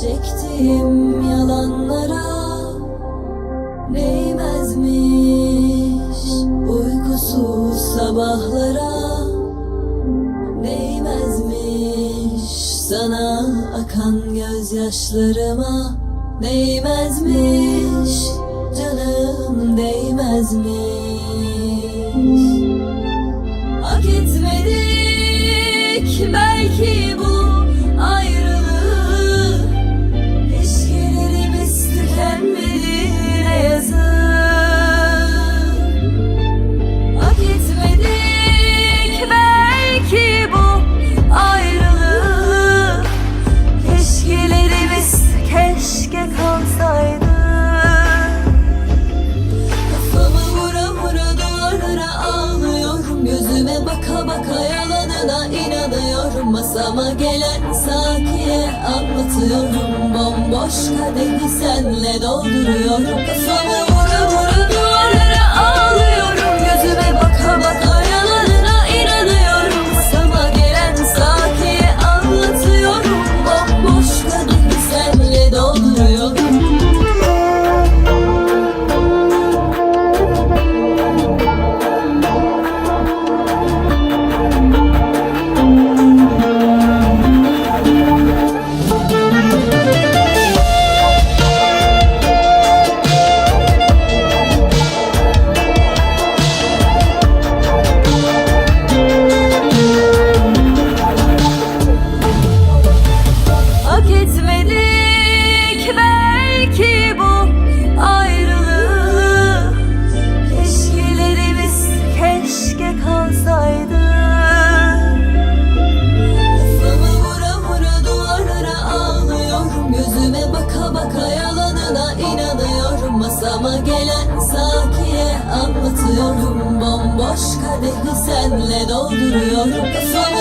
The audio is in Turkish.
Çektiğim yalanlara değmezmiş. Uykusuz sabahları Sana akan gözyaşlarıma değmez mi? Masama gelen sakiye anlatıyorum. Bomboş kadehi senle dolduruyorum Kafamı. Aklıma gelen sakiye anlatıyorum Bomboş kadehi senle dolduruyorum Kafama